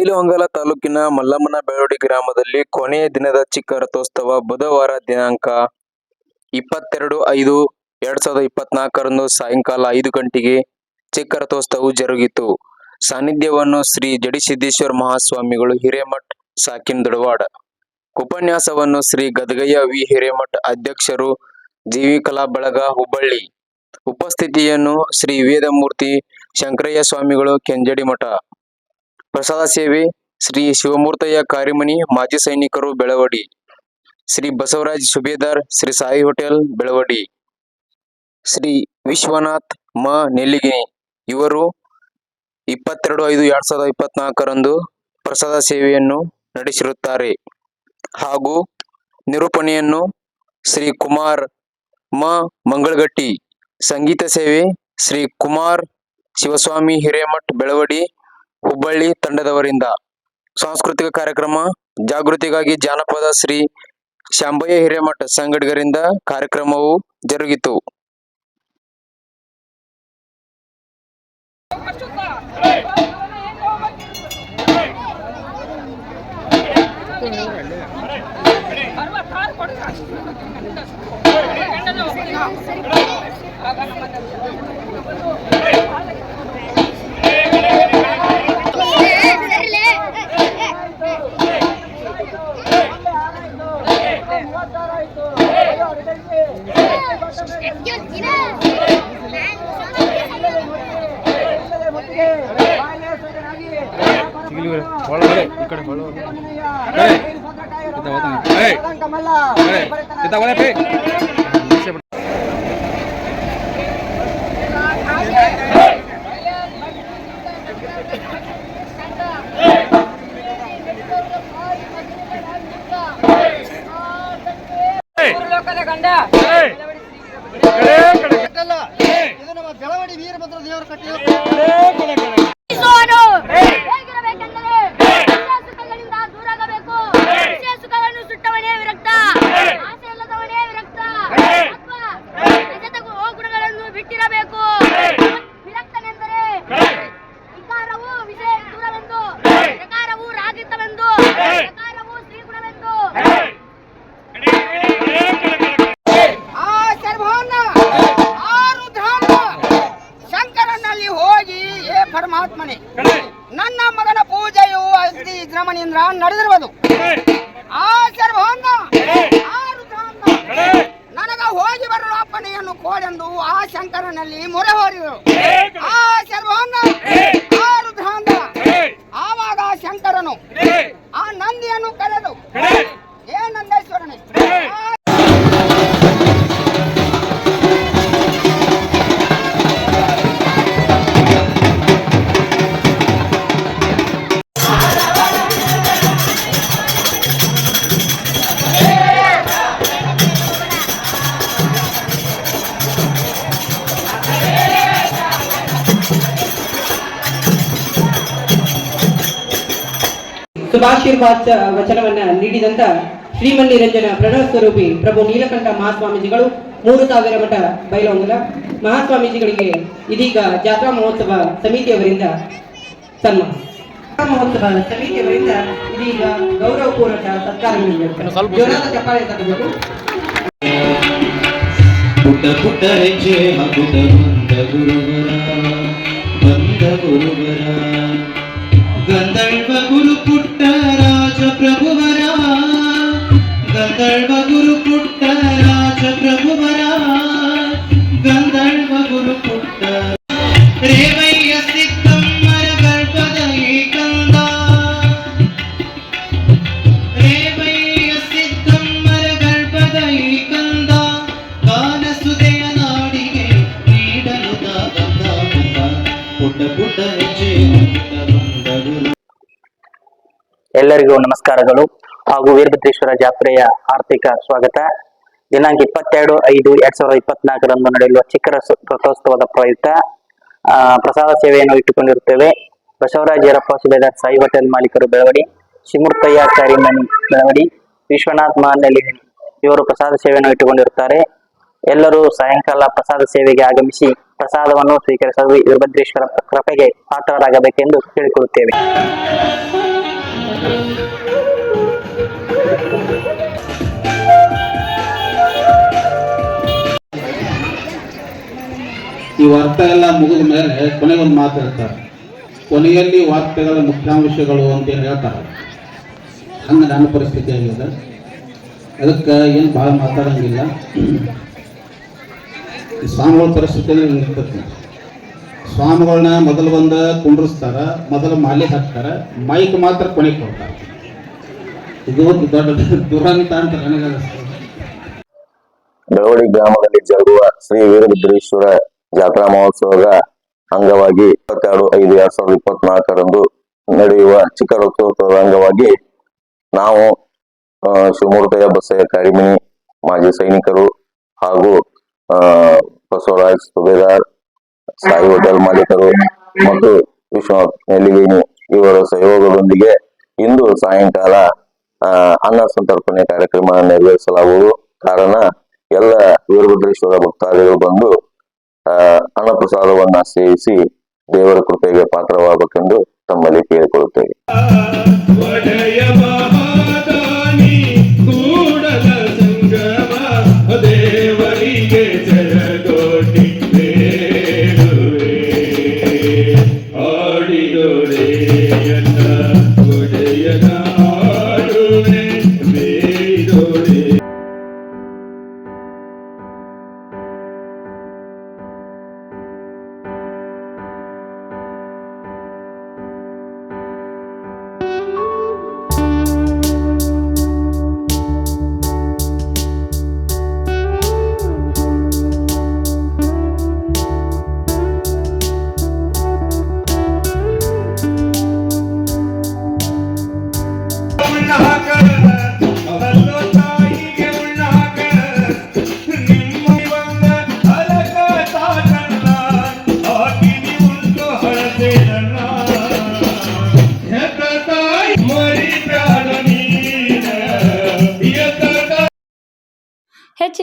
ಬೈಲಹೊಂಗಲ ತಾಲೂಕಿನ ಮಲ್ಲಮ್ಮನ ಬೆಳೋಡಿ ಗ್ರಾಮದಲ್ಲಿ ಕೊನೆಯ ದಿನದ ಚಿಕ್ಕ ರಥೋತ್ಸವ ಬುಧವಾರ ದಿನಾಂಕ ಇಪ್ಪತ್ತೆರಡು ಐದು ಎರಡ್ ಸಾವಿರದ ಇಪ್ಪತ್ನಾಲ್ಕರಂದು ಸಾಯಂಕಾಲ ಐದು ಗಂಟೆಗೆ ಚಿಕ್ಕ ರಥೋತ್ಸವವು ಜರುಗಿತು. ಸಾನ್ನಿಧ್ಯವನ್ನು ಶ್ರೀ ಜಡಿಸಿದ್ದೇಶ್ವರ ಮಹಾಸ್ವಾಮಿಗಳು ಹಿರೇಮಠ್ ಸಾಕಿನ್ ದೊಡವಾಡ, ಉಪನ್ಯಾಸವನ್ನು ಶ್ರೀ ಗದಗಯ್ಯ ವಿ ಹಿರೇಮಠ್ ಅಧ್ಯಕ್ಷರು ಜೀವಿ ಕಲಾ ಬಳಗ ಹುಬ್ಬಳ್ಳಿ, ಉಪಸ್ಥಿತಿಯನ್ನು ಶ್ರೀ ವೇದಮೂರ್ತಿ ಶಂಕರಯ್ಯ ಸ್ವಾಮಿಗಳು ಕೆಂಜಡಿ ಮಠ ಪ್ರಸಾದ ಸೇವೆ ಶ್ರೀ ಶಿವಮೂರ್ತಯ್ಯ ಕಾರಿಮನಿ ಮಾಜಿ ಸೈನಿಕರು ಬೆಳವಡಿ. ಶ್ರೀ ಬಸವರಾಜ್ ಸುಬೇದಾರ್ ಶ್ರೀ ಸಾಯಿ ಹೋಟೆಲ್ ಬೆಳವಡಿ. ಶ್ರೀ ವಿಶ್ವನಾಥ್ ಮ ನೆಲ್ಲಿಗಿನಿ ಇವರು ಇಪ್ಪತ್ತೆರಡು ಐದು ಎರಡ್ ಸಾವಿರದ ಇಪ್ಪತ್ನಾಲ್ಕರಂದು ಪ್ರಸಾದ ಸೇವೆಯನ್ನು ನಡೆಸಿರುತ್ತಾರೆ. ಹಾಗೂ ನಿರೂಪಣೆಯನ್ನು ಶ್ರೀ ಕುಮಾರ್ ಮ ಮಂಗಳಗಟ್ಟಿ. ಸಂಗೀತ ಸೇವೆ ಶ್ರೀ ಕುಮಾರ್ ಶಿವಸ್ವಾಮಿ ಹಿರೇಮಠ್ ಬೆಳವಡಿ ಹುಬ್ಬಳ್ಳಿ ತಂಡದವರಿಂದ ಸಾಂಸ್ಕೃತಿಕ ಕಾರ್ಯಕ್ರಮ ಜಾಗೃತಿಗಾಗಿ ಜಾನಪದ ಶ್ರೀ ಶಾಂಬಯ್ಯ ಹಿರೇಮಠ ಸಂಗಡಿಗರಿಂದ ಕಾರ್ಯಕ್ರಮವು ಜರುಗಿತು. ಒಳಗಡೆ ಈ ಕಡೆ ಒಳಗಡೆ ಇತ್ತ ಒಳಗೆ ಲೋಕದ ಗಂಡ ಇದು ನಮ್ಮ ಬೆಳವಡಿ ವೀರಭದ್ರ ದೇವರ ಕಟ್ಟಿದ ಪರಮಾತ್ಮನೇ. ನನ್ನ ಮಗನ ಪೂಜೆಯು ಅತಿ ಶ್ರಮನಿಂದ ನಡೆದಿರುವುದು. ಆ ಸರ್ವನ್ನ ನನಗ ಹೋಗಿ ಬರಲು ಅಪ್ಪಣೆಯನ್ನು ಕೋಡೆಂದು ಆ ಶಂಕರನಲ್ಲಿ ಮೊರೆ ಹೋರಿದರು. ಆ ಶುಭಾಶೀರ್ವಾದ ವಚನವನ್ನ ನೀಡಿದಂತ ಶ್ರೀಮನ್ನಿರಂಜನ ಪ್ರಣವ ಸ್ವರೂಪಿ ಪ್ರಭು ನೀಲಕಂಠ ಮಹಾಸ್ವಾಮೀಜಿಗಳು ಮೂರು ಸಾವಿರ ಮಠ ಬೈಲಹೊಂಗಲ ಮಹಾಸ್ವಾಮೀಜಿಗಳಿಗೆ ಇದೀಗ ಜಾತ್ರಾ ಮಹೋತ್ಸವ ಸಮಿತಿಯವರಿಂದ ಸನ್ಮಾನ. ಮಹೋತ್ಸವ ಸಮಿತಿಯವರಿಂದ ಇದೀಗ ಗೌರವಪೂರ್ವಕ ಸತ್ಕಾರ ಜೋರಾದ ಚಪ್ಪಾಳೆ ತಗಬೇಕು. ಪುಟ್ಟ ಪುಟ್ಟ ಹೆಜ್ಜೆ ಮಗುಟ ಬಂದ ಗುರುವರ ಬಂದ ಗುರುವರ. గంధర్వ గురు పుట్ట రాజ ప్రభువరా గంధర్వ గురు పుట్ట రాజ ప్రభువరా గంధర్వ గురు పుట్ట రేవయ్య సిద్ధం మర గర్భదై కంద రేవయ్య సిద్ధం మర గర్భదై కంద కాల సుదయ నాడిగే నీడలు దాగ పుట్ట పుట్ట ಎಲ್ಲರಿಗೂ ನಮಸ್ಕಾರಗಳು ಹಾಗೂ ವೀರಭದ್ರೇಶ್ವರ ಜಾತ್ರೆಯ ಆರ್ಥಿಕ ಸ್ವಾಗತ. ದಿನಾಂಕ ಇಪ್ಪತ್ತೆರಡು ಐದು ಎರಡ್ ಸಾವಿರದ ಇಪ್ಪತ್ನಾಲ್ಕರಂದು ನಡೆಯಲಿರುವ ಚಿಕ್ಕರ ರಥೋತ್ಸವದ ಪ್ರಯುಕ್ತ ಪ್ರಸಾದ ಸೇವೆಯನ್ನು ಇಟ್ಟುಕೊಂಡಿರುತ್ತೇವೆ. ಬಸವರಾಜ್ ಯರಪ್ಪ ಸುಬೇದಾರ್ ಸಾಯಿ ಹೋಟೆಲ್ ಮಾಲೀಕರು ಬೆಳವಡಿ, ಶಿಮೂರ್ತಯ್ಯ ಮನಿ ಬೆಳವಡಿ, ವಿಶ್ವನಾಥ್ ಮಹನಲ್ಲಿ ಇವರು ಪ್ರಸಾದ ಸೇವೆಯನ್ನು ಇಟ್ಟುಕೊಂಡಿರುತ್ತಾರೆ. ಎಲ್ಲರೂ ಸಾಯಂಕಾಲ ಪ್ರಸಾದ ಸೇವೆಗೆ ಆಗಮಿಸಿ ಪ್ರಸಾದವನ್ನು ಸ್ವೀಕರಿಸಲು ವೀರಭದ್ರೇಶ್ವರ ಕೃಪೆಗೆ ಪಾತ್ರರಾಗಬೇಕೆಂದು ಕೇಳಿಕೊಳ್ಳುತ್ತೇವೆ. ಈ ವಾರ್ತೆ ಎಲ್ಲ ಮುಗಿದ ಮೇಲೆ ಕೊನೆಗೊಂದು ಮಾತು ಹೇಳ್ತಾರೆ. ಕೊನೆಯಲ್ಲಿ ವಾರ್ತೆಗಳ ಮುಖ್ಯಾಂಶಗಳು ಅಂತ ಏನು ಹೇಳ್ತಾರೆ? ಹಂಗೆ ನನ್ನ ಪರಿಸ್ಥಿತಿ ಆಗಿದೆ. ಅದಕ್ಕೆ ಏನು ಭಾಳ ಮಾತಾಡಂಗಿಲ್ಲ. ಪರಿಸ್ಥಿತಿನೇ ಹಿಂಗ್ ಇರ್ತೈತಿ ಸ್ವಾಮಿಗಳನ್ನ ಮೊದಲು ಬಂದ ಕುಂಡ್ರಿಸ್ತಾರ, ಮೊದಲು ಮಾಲೆ ಹಾಕ್ತಾರ, ಮೈಕ್ ಮಾತ್ರ ಕೊನೆಗೆ ಕೊಡ್ತಾರೆ. ಇದು ದೊಡ್ಡ ದುರಂತ ಅಂತ ನನಗೆ ಗ್ರಾಮದಲ್ಲಿ ಜರುಗುವ ಶ್ರೀ ವೀರಭದ್ರೇಶ್ವರ ಜಾತ್ರಾ ಮಹೋತ್ಸವದ ಅಂಗವಾಗಿ ಇಪ್ಪತ್ತೆರಡು, ಐದು, ಎರಡ್ ಸಾವಿರದ ಇಪ್ಪತ್ನಾಲ್ಕರಂದು ನಡೆಯುವ ಚಿಕ್ಕ ರಥೋತ್ಸವದ ಅಂಗವಾಗಿ ನಾವು ಶಿವಮೂರ್ತಯ್ಯ ಬಸಯ್ಯ ಕಾರಿಮಿನಿ ಮಾಜಿ ಸೈನಿಕರು ಹಾಗೂ ಬಸವರಾಜ್ ಸುಬೇದಾರ್ ಸಾಯಿ ಹೋಟೆಲ್ ಮಾಲೀಕರು ಮತ್ತು ವಿಶ್ವನಾಥ್ ನೆಲ್ಲಿವೇಣಿ ಇವರ ಸಹಯೋಗದೊಂದಿಗೆ ಇಂದು ಸಾಯಂಕಾಲ ಅನ್ನ ಸಂತರ್ಪಣೆ ಕಾರ್ಯಕ್ರಮ ನೆರವೇರಿಸಲಾಗುವುದು. ಕಾರಣ, ಎಲ್ಲ ವೀರಭದ್ರೇಶ್ವರ ಭಕ್ತಾದಿಗಳು ಬಂದು ಅನ್ನ ಪ್ರಸಾದವನ್ನ ಸೇವಿಸಿ ದೇವರ ಕೃಪೆಗೆ ಪಾತ್ರವಾಗಬೇಕೆಂದು ತಮ್ಮಲ್ಲಿ ಕೇಳಿಕೊಳ್ಳುತ್ತೇವೆ.